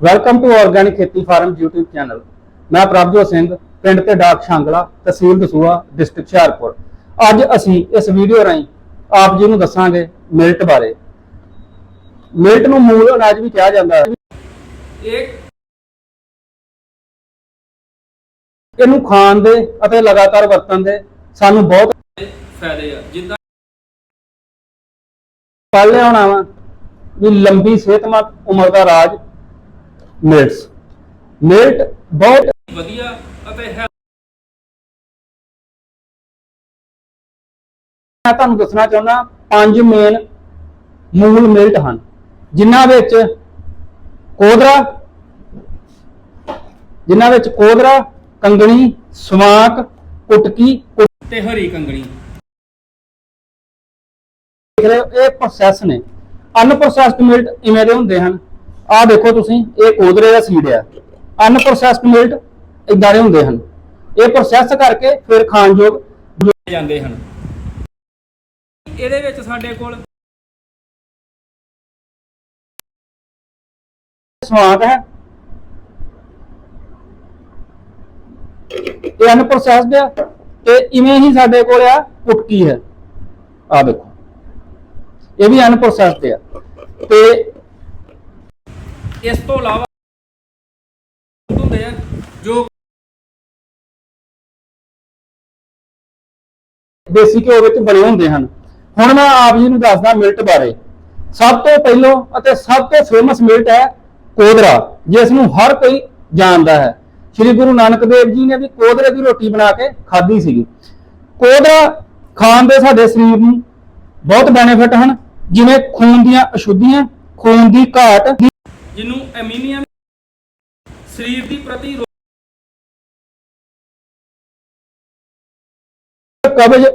Welcome to organic ਖੇਤੀ farm YouTube channel ਮੈਂ ਪ੍ਰਭਜੋਤ ਸਿੰਘ ਪਿੰਡ ਤੇ ਡਾਕ ਸ਼ਾਂਗਲਾ ਤਹਿਸੀਲ ਦਸੂਹਾ ਡਿਸਟ੍ਰਿਕਟ ਹੁਸ਼ਿਆਰਪੁਰ। ਅੱਜ ਅਸੀਂ ਇਸ ਵੀਡੀਓ ਰਾਹੀਂ ਆਪ ਜੀ ਨੂੰ ਦੱਸਾਂਗੇ ਮਿਲਟ ਬਾਰੇ। ਮਿਲਟ ਨੂੰ ਮੂਲ ਅਨਾਜ ਵੀ ਕਿਹਾ ਜਾਂਦਾ ਹੈ। ਇਹ ਇਹਨੂੰ ਖਾਣ ਦੇ ਅਤੇ ਲਗਾਤਾਰ ਵਰਤਣ ਦੇ ਸਾਨੂੰ ਬਹੁਤ ਫਾਇਦੇ ਆ। ਜਿੱਦਾਂ ਪੜ ਲਿਆ ਹੋਣਾ ਵਾ ਵੀ ਲੰਬੀ ਸਿਹਤਮੰਦ ਉਮਰ ਦਾ ਰਾਜ ਮਿਲਟਸ ਮਿਲਟ ਬਹੁਤ ਵਧੀਆ ਅਤੇ ਹੈ ਮੈਂ ਤੁਹਾਨੂੰ ਦੱਸਣਾ ਚਾਹੁੰਦਾ ਪੰਜ ਮੇਨ ਮੂਲ ਮਿਲਟ ਹਨ। ਜਿਨ੍ਹਾਂ ਵਿੱਚ ਕੋਦਰਾ ਜਿਨ੍ਹਾਂ ਵਿੱਚ ਕੋਦਰਾ ਕੰਗਣੀ ਸਵਾਕ ਕੁਟਕੀ ਤੇ ਹਰੀ ਕੰਗਣੀ। ਦੇਖ ਰਹੇ ਹੋ ਇਹ ਪ੍ਰੋਸੈਸ ਨੇ। ਅਨਪ੍ਰੋਸੈਸਡ ਮਿਲਟ ਇਵੇਂ ਦੇ ਹੁੰਦੇ ਹਨ। ਆਹ ਦੇਖੋ ਤੁਸੀਂ ਇਹ ਕੋਦਰੇ ਦਾ ਸੀਡ ਆ। ਅਨਪ੍ਰੋਸੈਸਡ ਮਿਲਟ ਇਦਾਂ ਦੇ ਹੁੰਦੇ ਹਨ। ਇਹ ਪ੍ਰੋਸੈਸ ਕਰਕੇ ਫਿਰ ਖਾਣਯੋਗ ਜਾਂਦੇ ਹਨ। ਇਹਦੇ ਵਿੱਚ ਸਾਡੇ ਕੋਲ ਸਵਾਦ ਹੈ। ਇਹ ਅਨਪ੍ਰੋਸੈਸਡ ਹੈ ਤੇ ਇਵੇਂ ਹੀ ਸਾਡੇ ਕੋਲ ਆ ਕੁਟਕੀ ਹੈ। ਆ ਦੇਖੋ। ਇਹ ਵੀ ਅਨਪ੍ਰੋਸੈਸਡ ਹੈ ਤੇ ਇਸ ਤੋਂ ਇਲਾਵਾ ਹੁੰਦੇ ਆ ਜੋ ਦੇਸੀ ਘਿਓ ਵਿੱਚ ਬਣੇ ਹੁੰਦੇ ਹਨ। ਹੁਣ ਮੈਂ ਆਪ ਜੀ ਨੂੰ ਦੱਸਦਾ ਮਿਲਟ ਬਾਰੇ। ਸਭ ਤੋਂ ਪਹਿਲੋਂ ਅਤੇ ਸਭ ਤੋਂ ਫੇਮਸ ਮਿਲਟ ਹੈ ਕੋਦਰਾ, ਜਿਸ ਨੂੰ ਹਰ ਕੋਈ ਜਾਣਦਾ ਹੈ। ਸ੍ਰੀ ਗੁਰੂ ਨਾਨਕ ਦੇਵ ਜੀ ਨੇ ਵੀ ਕੋਦਰੇ ਦੀ ਰੋਟੀ ਬਣਾ ਕੇ ਖਾਧੀ ਸੀਗੀ। ਕੋਦਰਾ ਖਾਣ ਦੇ ਸਾਡੇ ਸਰੀਰ ਨੂੰ ਬਹੁਤ ਬੈਨੀਫਿਟ ਹਨ, ਜਿਵੇਂ ਖੂਨ ਦੀਆਂ ਅਸ਼ੁੱਧੀਆਂ, ਖੂਨ ਦੀ ਘਾਟ ਜਿਹਨੂੰ ਐਮੀਨੀਆ ਸਰੀਰ ਦੀ ਪ੍ਰਤੀ ਕਬਜ਼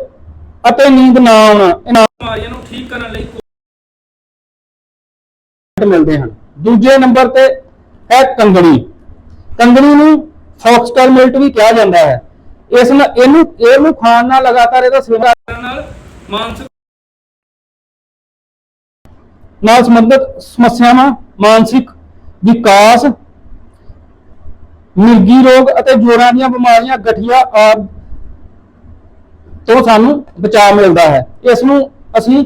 ਅਤੇ ਨੀਂਦ ਨਾ ਆਉਣਾ ਇਹਨਾਂ ਬਿਮਾਰੀਆਂ ਨੂੰ ਠੀਕ ਕਰਨ ਲਈ ਮਿਲਦੇ ਹਨ। ਦੂਜੇ ਨੰਬਰ ਤੇ ਹੈ ਕੰਗਣੀ। ਕੰਗਣੀ ਨੂੰ ਫੌਕਸਟਰ ਮਿਲਟ ਵੀ ਕਿਹਾ ਜਾਂਦਾ ਹੈ। ਇਸ ਨਾਲ ਇਹਨੂੰ ਇਹਨੂੰ ਖਾਣ ਨਾਲ ਲਗਾਤਾਰ ਇਹਦਾ ਸੇਵਨ ਕਰਨ ਨਾਲ ਮਾਨਸਿਕ ਨਾਲ ਸੰਬੰਧਿਤ ਸਮੱਸਿਆਵਾਂ ਮਾਨਸਿਕ ਵਿਕਾਸ ਮਿਰਗੀ ਰੋਗ ਅਤੇ ਜੋੜਾਂ ਦੀਆਂ ਬਿਮਾਰੀਆਂ ਗਠੀਆ ਆਦਿ ਤੋਂ ਸਾਨੂੰ ਬਚਾਅ ਮਿਲਦਾ ਹੈ। ਇਸ ਨੂੰ ਅਸੀਂ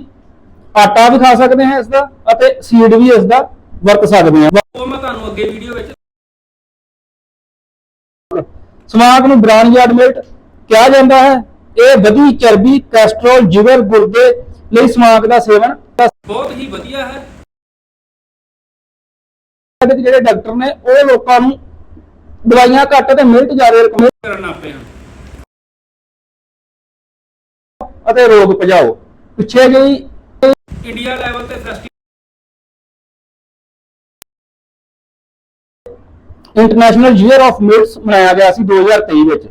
ਆਟਾ ਵੀ ਖਾ ਸਕਦੇ ਹਾਂ ਇਸ ਦਾ ਅਤੇ ਸੀਡ ਵੀ ਇਸ ਦਾ ਵਰਤ ਸਕਦੇ ਹਾਂ। ਮੈਂ ਤੁਹਾਨੂੰ ਅੱਗੇ ਵੀਡੀਓ ਵਿੱਚ ਸਮਾਗ ਨੂੰ ਬ੍ਰਾਊਨ ਯਾਰਡ ਮਿਲਟ ਕਿਹਾ ਜਾਂਦਾ ਹੈ। ਇਹ ਵਧੀ ਚਰਬੀ ਕੋਲੇਸਟ੍ਰੋਲ ਜਿਗਰ ਗੁਰਦੇ ਲਈ ਸਮਾਗ ਦਾ ਸੇਵਨ ਬਹੁਤ ਹੀ ਵਧੀਆ ਹੈ। ਦੇ ਜਿਹੜੇ ਡਾਕਟਰ ਨੇ ਉਹ ਲੋਕਾਂ ਨੂੰ ਦਵਾਈਆਂ ਘੱਟ ਤੇ ਮਿਲਟ ਜ਼ਿਆਦਾ ਰਕਮੇ ਕਰਨ ਆਪੇ ਹਨ। ਅਤੇ ਰੋਗ ਭਜਾਓ। ਪਿੱਛੇ ਗਈ ਇੰਡੀਆ ਲੈਵਲ ਤੇ festival international year of millets ਮਨਾਇਆ ਗਿਆ ਸੀ 2023 ਵਿੱਚ।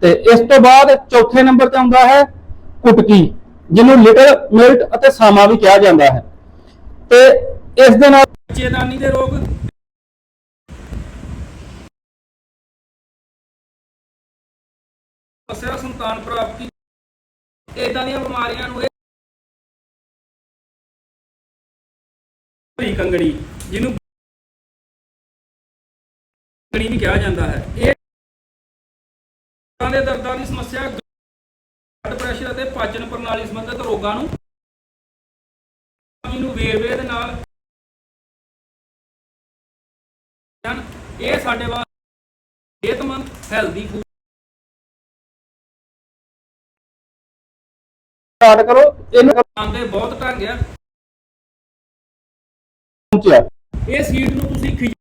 ਤੇ ਇਸ ਤੋਂ ਬਾਅਦ ਚੌਥੇ ਨੰਬਰ ਤੇ ਆਉਂਦਾ ਹੈ ਕੁਟਕੀ। ਜਿਹਨੂੰ ਲਿਟਲ ਮਿਲਟ ਅਤੇ ਸਾਮਾ ਵੀ ਕਿਹਾ ਜਾਂਦਾ ਹੈ। ਤੇ ਇਸ ਦੇ ਨਾਲ ਬੱਚੇਦਾਨੀ ਦੇ ਰੋਗ। ਅਸਰ ਸੰਤਾਨ ਪ੍ਰਾਪਤੀ ਇਦਾਂ ਦੀਆਂ ਬਿਮਾਰੀਆਂ ਨੂੰ ਇਹ ਕੰਗੜੀ ਜਿਹਨੂੰ ਕੰਗਣੀ ਵੀ ਕਿਹਾ ਜਾਂਦਾ ਹੈ। ਇਹ ਦੇ ਦਰਦਾਂ ਦੀ ਸਮੱਸਿਆ ਪਾਚਨ ਪ੍ਰਣਾਲੀ ਸੰਬੰਧਿਤ ਰੋਗਾਂ ਨੂੰ ਜਿਹਨੂੰ ਵੇਰਵੇ ਦੇ ਨਾਲ ਇਹ ਸਾਡੇ ਵਾਸਤੇ ਸਿਹਤਮੰਦ ਹੈਲਦੀ ਫੂਡ ਸਟਾਰਟ ਕਰੋ। ਇਹਨੂੰ ਆਂਦੇ ਬਹੁਤ ਢੰਗ ਆ। ਪਹੁੰਚਿਆ। ਇਹ ਸੀਡ ਨੂੰ ਤੁਸੀਂ ਖਿਜ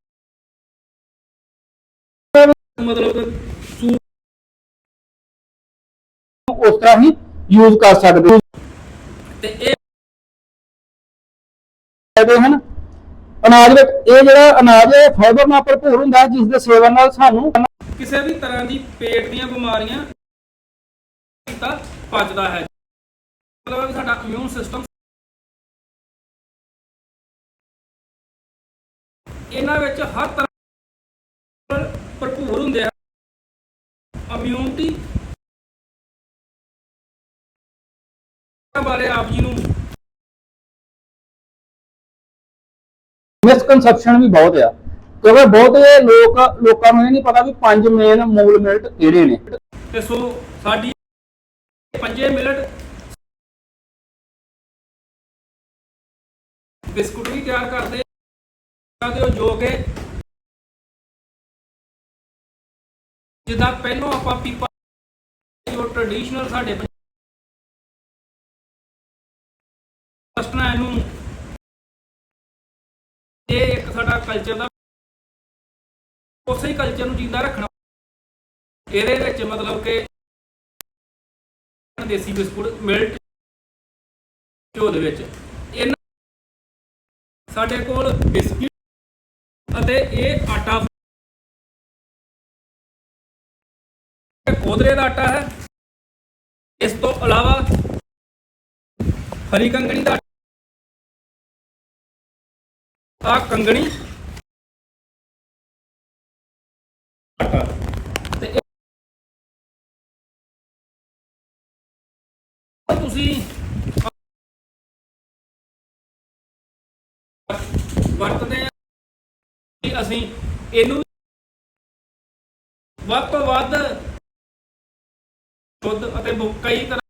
ਮਤਲਬ ਉਸ ਤਰ੍ਹਾਂ ਹੀ ਯੂਜ਼ ਕਰ ਸਕਦੇ ਹੋ। ਤੇ ਇਹ ਫਾਇਦੇ ਹਨ। ਅਨਾਜ ਵਿੱਚ ਇਹ ਜਿਹੜਾ ਅਨਾਜ ਹੈ ਫਾਈਬਰ ਨਾਲ ਭਰਪੂਰ ਹੁੰਦਾ ਹੈ ਜਿਸ ਦੇ ਸੇਵਨ ਨਾਲ ਸਾਨੂੰ ਕਿਸੇ ਵੀ ਤਰ੍ਹਾਂ ਦੀ ਪੇਟ ਦੀਆਂ ਬਿਮਾਰੀਆਂ ਤਾਂ ਪਚਦਾ ਹੈ। ਮਤਲਬ ਸਾਡਾ ਇਮਿਊਨ ਸਿਸਟਮ ਇਹਨਾਂ ਵਿੱਚ ਹਰ ਤਰ੍ਹਾਂ ਭਰਪੂਰ ਹੁੰਦੇ ਆ। ਇਮਿਊਨਿਟੀ ਬਾਰੇ ਆਪ ਜੀ ਨੂੰ। ਮਿਸਕਨਸੈਪਸ਼ਨ ਵੀ ਬਹੁਤ ਆ। ਕਿਉਂਕਿ ਬਹੁਤੇ ਲੋਕ ਲੋਕਾਂ ਨੂੰ ਇਹ ਨਹੀਂ ਪਤਾ ਵੀ ਪੰਜ ਮੇਨ ਮੂਲ ਮਿਲਟ ਕਿਹੜੇ ਨੇ। ਤੇ ਸੋ ਸਾਡੀ ਪੰਜੇ ਮਿਲਟ ਬਿਸਕੁਟ ਵੀ ਤਿਆਰ ਕਰਦੇ ਹੋ ਜੋ ਕਿ ਜਿੱਦਾਂ ਪਹਿਲੋਂ ਆਪਾਂ ਪੀਪਾ ਜੋ ਟ੍ਰੈਡੀਸ਼ਨਲ ਸਾਡੇ ਕਸਟਨਾ ਇਹਨੂੰ। ਇਹ ਇੱਕ ਸਾਡਾ ਕਲਚਰ ਦਾ ਉਸੇ ਹੀ ਕਲਚਰ ਨੂੰ ਜਿੰਦਾ ਰੱਖਣਾ। ਇਹਦੇ ਵਿੱਚ ਮਤਲਬ ਕਿ ਦੇਸੀ ਬਿਸਕੁਟ, ਮਿਲਟ, ਘਿਓ ਦੇ ਵਿੱਚ। ਇਹਨਾਂ ਸਾਡੇ ਕੋਲ ਬਿਸਕੁਟ ਅਤੇ ਇਹ ਆਟਾ ਇਹ ਕੋਦਰੇ ਦਾ ਆਟਾ ਹੈ। ਇਸ ਤੋਂ ਇਲਾਵਾ ਹਰੀ ਕੰਗਣੀ ਦਾ ਆ ਕੰਗਣੀ। ਤੇ ਤੁਸੀਂ ਵਰਤਦੇ ਆ ਅਸੀਂ ਇਹਨੂੰ ਵੱਧ ਤੋਂ ਵੱਧ ਸ਼ੁੱਧ ਅਤੇ ਕਈ ਤਰ੍ਹਾਂ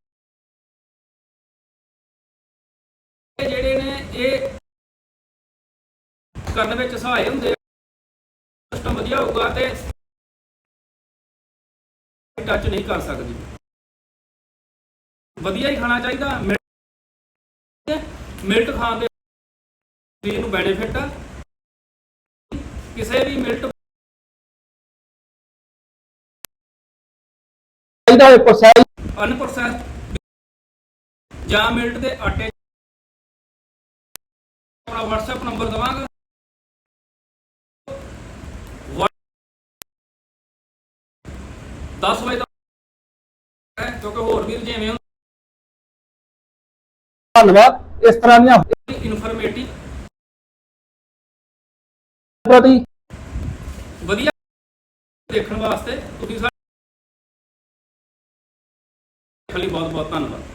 ਕਰਨ ਵਿੱਚ ਸਹਾਇ ਹੁੰਦੇ ਸਿਸਟਮ ਵਧੀਆ ਹੋਊਗਾ ਤੇ ਟੱਚ ਨਹੀਂ ਕਰ ਸਕਦੀ। ਵਧੀਆ ਹੀ ਖਾਣਾ ਚਾਹੀਦਾ। ਮਿਲਟ ਖਾਣ ਦੇ ਸਰੀਰ ਨੂੰ ਬੈਨੀਫਿਟ ਆ। ਕਿਸੇ ਵੀ ਮਿਲਟ ਚਾਹੀਦਾ ਹੈ ਪ੍ਰੋਸੈਸ ਅਨਪ੍ਰੋਸੈਸਡ ਜਾਂ ਮਿਲਟ ਦੇ ਆਟੇ ਆਪਣਾ WhatsApp ਨੰਬਰ ਦਵਾਂਗਾ। 10 ਵਜੇ ਤੱਕ ਹੈ ਕਿਉਂਕਿ ਹੋਰ ਵੀ ਜਿਵੇਂ ਹੁਣ ਧੰਨਵਾਦ ਇਸ ਤਰ੍ਹਾਂ ਦੀਆਂ ਇਨਫੋਰਮੇਟਿਵ ਪ੍ਰਤੀ ਵਧੀਆ ਦੇਖਣ ਵਾਸਤੇ ਤੁਸੀਂ ਸਾਡੇ ਲਈ ਬਹੁਤ ਬਹੁਤ ਧੰਨਵਾਦ